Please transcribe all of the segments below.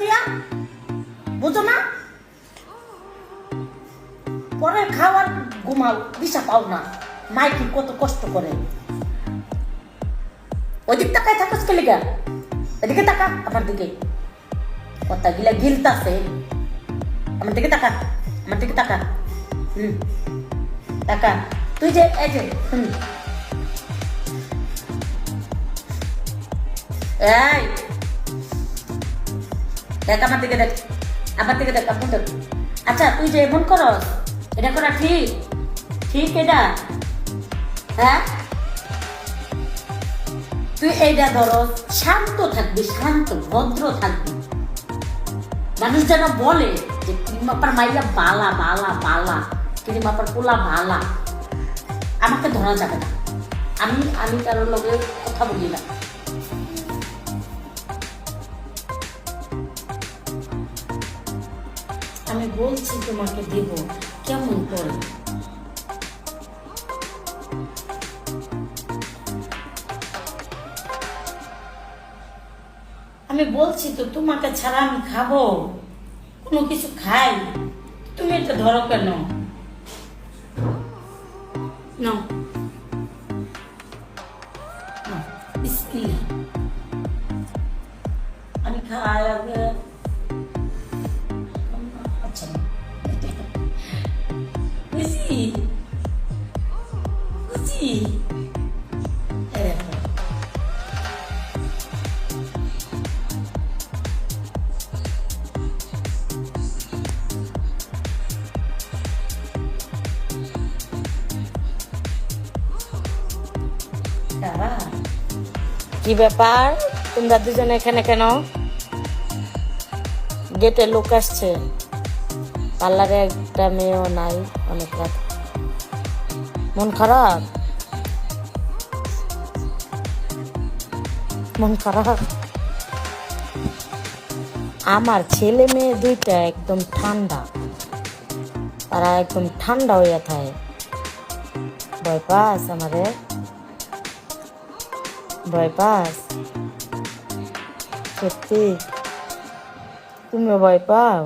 দিয়া? বুঝো না? পরে খাওয়ার ঘুমাও, দিশা পাও না। মাইকি কত কষ্ট করে। ওইদিক তাকায় থাকস কে লিগা? এদিকে তাকা আমার দিকে। কথা গিলা গিলতাছে। আমার দিকে তাকা, আমার দিকে তাকা। হুম, তাকা। তুই যে, এই যে, হুম। এই দেখ, আমার দিকে দেখ, আমার দিকে দেখ আপনি দেখ আচ্ছা তুই যে এমন করস, এটা করা ঠিক? ঠিক এটা? হ্যাঁ? তুই এইটা ধরো শান্ত থাকবি, শান্ত, ভদ্র থাকবি। মানুষ যেন বলে যে ক্রিমাপার মাইয়া বালা বালা বালা ক্রিমাপার পোলা বালা। আমাকে ধরা যাবে না। আমি আমি কারোর লগে কথা বলি না। আমি বলছি তোমাকে দেব। কেমন করে? আমি বলছি তো তোমাকে ছাড়া আমি খাব। কোনো কিছু খাই? তুমি এটা ধরো কেন। নাও, আমি খাই কি ব্যাপার? তোমরা দুজনে এখানে কেন? গেটে লোক আসছে। পার্লারে একটা মেয়েও নাই, অনেক রাত। মন খারাপ? মন খারাপ? আমার ছেলে মেয়ে দুইটা একদম ঠান্ডা। তারা একদম ঠান্ডা হইয়া থাকে। ভয় পাস আমাদের? ভয় পাস সত্যি তুমিও ভয় পাও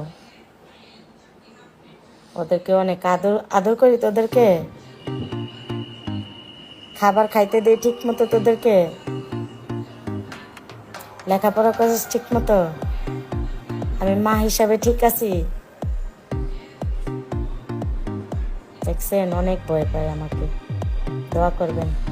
ওদেরকে অনেক আদর আদর করি তোদেরকে। খাবার খাইতে দিই ঠিক মতো তোদেরকে। লেখাপড়া করিস ঠিক মতো আমি মা হিসাবে ঠিক আছি। দেখছেন, অনেক ভয় পায় আমাকে। দোয়া করবেন।